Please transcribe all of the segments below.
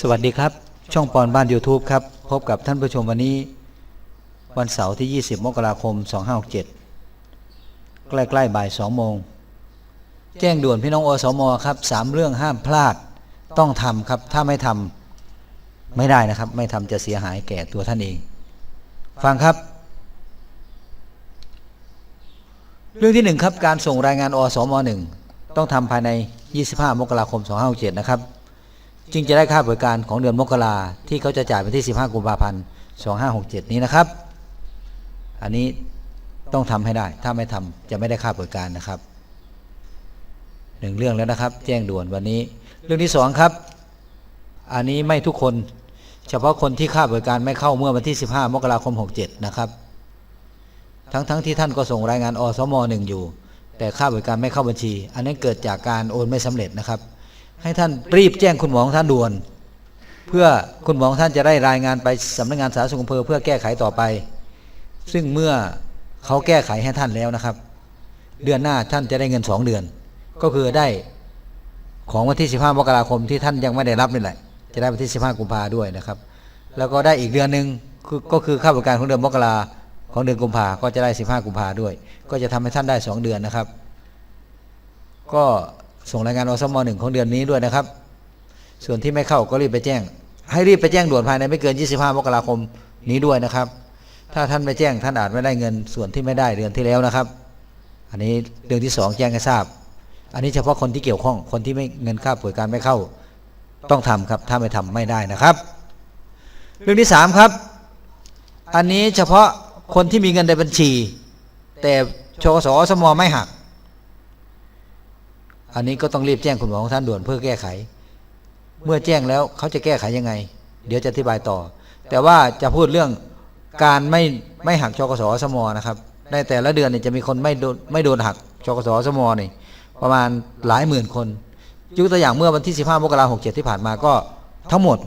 สวัสดีครับ ช่องปอนบ้าน YouTube ครับ พบกับท่านผู้ชมวันนี้ วันเสาร์ที่ 20 มกราคม 2567 ใกล้ๆบ่าย 2 โมง แจ้งด่วนพี่น้องอสมครับสามเรื่องห้ามพลาดต้องทำครับ ถ้าไม่ทำไม่ได้นะครับ ไม่ทำจะเสียหายแก่ตัวท่านเอง ฟังครับ เรื่องที่หนึ่งครับ การส่งรายงานอสมหนึ่งต้องทำภายใน 25 มกราคม 2567 นะครับ จึงจะได้ค่าบริการของเดือนมกราที่เขาจะจ่ายวันที่ 15 กุมภาพันธ์ 2567 นี้นะครับ อันนี้ต้องทำให้ได้ ถ้าไม่ทำจะไม่ได้ค่าบริการนะครับหนึ่งเรื่องแล้วนะครับ แจ้งด่วนวันนี้ เรื่องที่สองครับ อันนี้ไม่ทุกคน เฉพาะคนที่ค่าบริการไม่เข้าเมื่อวันที่ 15 มกราคม 67 นะครับ ทั้งๆทที่ท่านก็ส่งรายงานอสมหนึ่งอยู่ แต่ค่าบริการไม่เข้าบัญชี อันนั้นเกิดจากการโอนไม่สำเร็จนะครับ ให้ท่านรีบแจ้งคุณหมอของท่านด่วน เพื่อคุณหมอของท่านจะได้รายงานไปสำนักงานสาธารณสุขอำเภอเพื่อแก้ไขต่อไป ซึ่งเมื่อเขาแก้ไขให้ท่านแล้วนะครับ เดือนหน้าท่านจะได้เงินสองเดือน ก็คือได้ของวันที่ 15มกราคมที่ท่านยังไม่ได้รับนี่แหละ จะได้วันที่ 15 กุมภาด้วยนะครับ แล้วก็ได้อีกเดือนหนึ่งคือก็คือค่าบริการของเดือนมกราของเดือนกุมภาก็จะได้ 15 กุมภาด้วย ก็จะทำให้ท่านได้ 2 เดือนนะครับ ก็ ส่งรายงานอสมหนึ่งของเดือนนี้ด้วยนะครับ ส่วนที่ไม่เข้าก็รีบไปแจ้ง ให้รีบไปแจ้งด่วนภายในไม่เกิน 25 มกราคมนี้ด้วยนะครับ ถ้าท่านไม่แจ้งท่านอาจไม่ได้เงินส่วนที่ไม่ได้เดือนที่แล้วนะครับ อันนี้เรื่องที่สองแจ้งให้ทราบ อันนี้เฉพาะคนที่เกี่ยวข้องคนที่ไม่เงินค่าป่วยการไม่เข้าต้องทำครับ ถ้าไม่ทำไม่ได้นะครับ เรื่องที่สามครับ อันนี้เฉพาะคนที่มีเงินในบัญชี แต่ชกสอสมไม่หัก อันนี้ก็ต้องรีบแจ้งคุณหมอของท่านด่วนเพื่อแก้ไข เมื่อแจ้งแล้วเขาจะแก้ไขยังไง เดี๋ยวจะอธิบายต่อ แต่ว่าจะพูดเรื่องการไม่ไม่หักชกสอสมนะครับ ในแต่ละเดือนเนี่ยจะมีคนไม่โดนไม่โดนหักชกสอสมนี่ประมาณหลายหมื่นคนยกตัวอย่างเมื่อวันที่ 15 มกราคม67 ที่ผ่านมาก็ทั้งหมด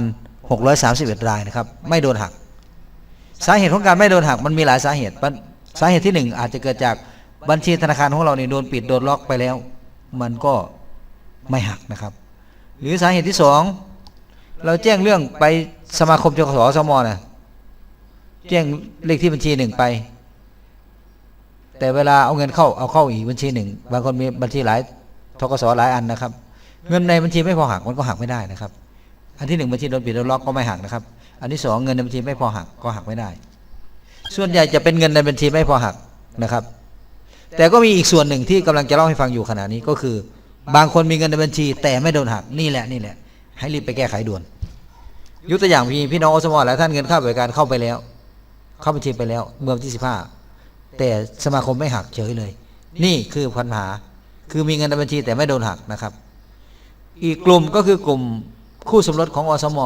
67,631 รายนะครับ ไม่โดนหัก สาเหตุของการไม่โดนหักมันมีหลายสาเหตุปัญสาเหตุที่หนึ่งอาจจะเกิดจากบัญชีธนาคารของเราเนี่ยโดนปิดโดนล็อกไปแล้ว มันก็ไม่หักนะครับ หรือสาเหตุที่สองเราแจ้งเรื่องไปสมาคมจกสสมนะแจ้งเลขที่บัญชีหนึ่งไป แต่เวลาเอาเงินเข้าเอาเข้าอีกบัญชีหนึ่งบางคนมีบัญชีหลายทกสหลายอันนะครับ เงินในบัญชีไม่พอหักมันก็หักไม่ได้นะครับ อันที่หนึ่งบัญชีโดนปิดโดนล็อกก็ไม่หักนะครับ อันที่สองเงินในบัญชีไม่พอหักก็หักไม่ได้ ส่วนใหญ่จะเป็นเงินในบัญชีไม่พอหักนะครับ แต่ก็มีอีกส่วนหนึ่งที่กำลังจะเล่าให้ฟังอยู่ขณะนี้ก็คือ บางคนมีเงินในบัญชี แต่ไม่โดนหักนี่แหละนี่แหละ ให้รีบไปแก้ไขด่วนยกตัวอย่างมีพี่น้องอสมอหลายท่านเงินค่าบริการเข้าไปแล้ว เข้าบัญชีไปแล้ว เมื่อวันที่สิบห้าแต่สมาคมไม่หักเฉยเลย นี่คือปัญหาคือมีเงินในบัญชีแต่ไม่โดนหักนะครับ อีกกลุ่มก็คือกลุ่มคู่สมรสของอสม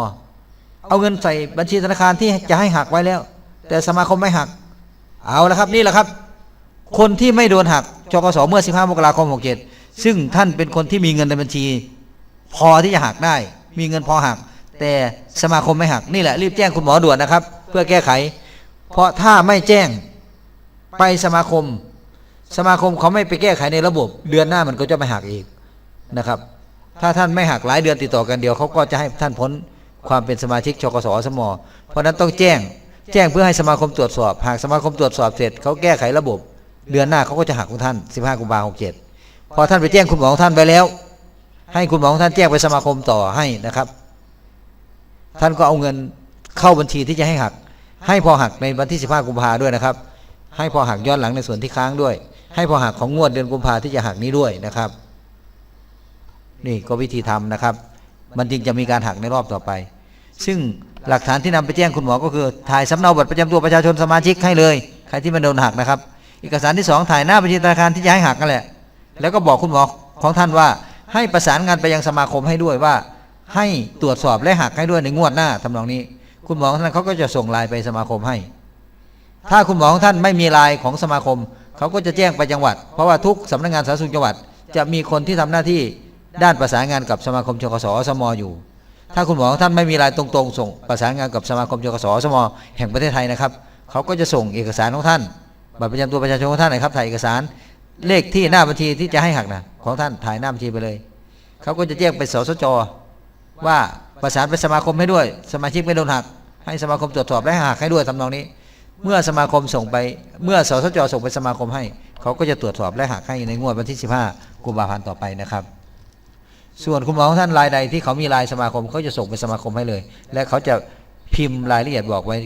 เอาเงินใส่บัญชีธนาคารที่จะให้หักไว้แล้ว แต่สมาคมไม่หัก เอาละครับนี่แหละครับ คนที่ไม่โดนหักจกสเมื่อ 15 มกราคม 67 ซึ่งท่านเป็นคนที่มีเงินในบัญชี พอที่จะหักได้ มีเงินพอหัก แต่สมาคมไม่หักนี่แหละรีบแจ้งคุณหมอด่วนนะครับ เพื่อแก้ไข เพราะถ้าไม่แจ้งไปสมาคม สมาคมเขาไม่ไปแก้ไขในระบบ เดือนหน้ามันก็จะไม่หักอีกนะครับ ถ้าท่านไม่หักหลายเดือนติดต่อกันเดียวเขาก็จะให้ท่านพ้นความเป็นสมาชิกชกสสมเพราะฉะนั้นต้องแจ้ง แจ้งเพื่อให้สมาคมตรวจสอบ หากสมาคมตรวจสอบเสร็จเขาแก้ไขระบบ เดือนหน้าเขาก็จะหักของท่าน 15กุมภาพันธ์67พอท่านไปแจ้งคุณหมอของท่านไปแล้ว ให้คุณหมอของท่านแจ้งไปสมาคมต่อให้นะครับ ท่านก็เอาเงินเข้าบัญชีที่จะให้หัก ให้พอหักในวันที่ 15กุมภาด้วยนะครับ ให้พอหักย้อนหลังในส่วนที่ค้างด้วย ให้พอหักของงวดเดือนกุมภาที่จะหักนี้ด้วยนะครับ นี่ก็วิธีทำนะครับ มันจึงจะมีการหักในรอบต่อไป ซึ่งหลักฐานที่นำไปแจ้งคุณหมอก็คือถ่ายสำเนาบัตรประจำตัวประชาชนสมาชิกให้เลย ใครที่มันโดนหักนะครับ เอกสารที่สองถ่ายหน้าบัญชีธนาคารที่จะให้หักนั่นแหละ แล้วก็บอกคุณหมอของท่านว่า ให้ประสานงานไปยังสมาคมให้ด้วยว่า ให้ตรวจสอบและหักให้ด้วยในงวดหน้าทำนองนี้ คุณหมอของท่านเขาก็จะส่งลน์ไปสมาคมให้ ถ้าคุณหมอของท่านไม่มีลน์ของสมาคมเขาก็จะแจ้งไปจังหวัด เพราะว่าทุกสำนักงานสาธารณสุขจังหวัด จะมีคนที่ทำหน้าที่ด้านประสานงานกับสมาคมชกสสมอยู่ ถ้าคุณหมอของท่านไม่มีรายตรงๆ ส่งประสานงานกับสมาคมชกสสมแห่งประเทศไทยนะครับ เขาก็จะส่งเอกสารของท่าน บัตรประจำตัวประชาชนของท่านนะครับถ่ายเอกสาร เลขที่หน้าบัญชีที่จะให้หักนะของท่านถ่ายหน้าบัญชีไปเลยเขาก็จะแจ้งไปสสจว่าประสานไปสมาคมให้ด้วย สมาชิกไม่โดนหัก ให้สมาคมตรวจสอบและหักให้ด้วยทำนองนี้ เมื่อสมาคมส่งไป เมื่อสสจส่งไปสมาคมให้ เขาก็จะตรวจสอบและหักให้ในงวดวันที่ 15กุมภาพันธ์ต่อไปนะครับ ส่วนคุณหมอของท่านรายใดที่เขามีรายสมาคมเขาจะส่งไปสมาคมให้เลย และเขาจะพิมพ์รายละเอียดบอกไว้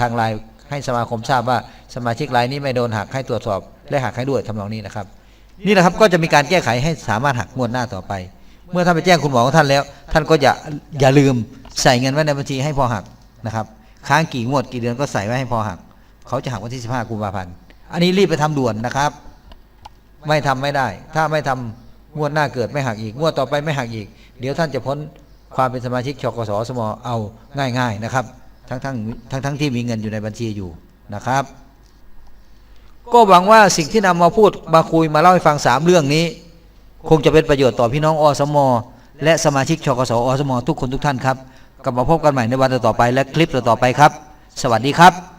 ทางไลน์ ให้สมาคมทราบว่าสมาชิกรายนี้ไม่โดนหักให้ตรวจสอบและหักให้ด้วยทำนองนี้นะครับ นี่แหละครับก็จะมีการแก้ไขให้สามารถหักงวดหน้าต่อไป เมื่อท่านไปแจ้งคุณหมอของท่านแล้ว ท่านก็อย่าอย่าลืมใส่เงินไว้ในบัญชีให้พอหักนะครับค้างกี่งวดกี่เดือนก็ใส่ไว้ให้พอหัก เขาจะหักวันที่ 15กุมภาพันธ์อันนี้รีบไปทำด่วนนะครับ ไม่ทำไม่ได้ ถ้าไม่ทำงวดหน้าเกิดไม่หักอีกงวดต่อไปไม่หักอีก เดี๋ยวท่านจะพ้นความเป็นสมาชิกชกสสมเอาง่าย ๆนะครับ ทั้งทั้งทั้งทั้งที่มีเงินอยู่ในบัญชีอยู่นะครับ ก็หวังว่าสิ่งที่นำมาพูดมาคุยมาเล่าให้ฟังสามเรื่องนี้ คงจะเป็นประโยชน์ต่อพี่น้องอสม และสมาชิกชกสอสม ทุกคนทุกท่านครับกลับมาพบกันใหม่ในวันต่อไปและคลิปต่อไปครับ สวัสดีครับ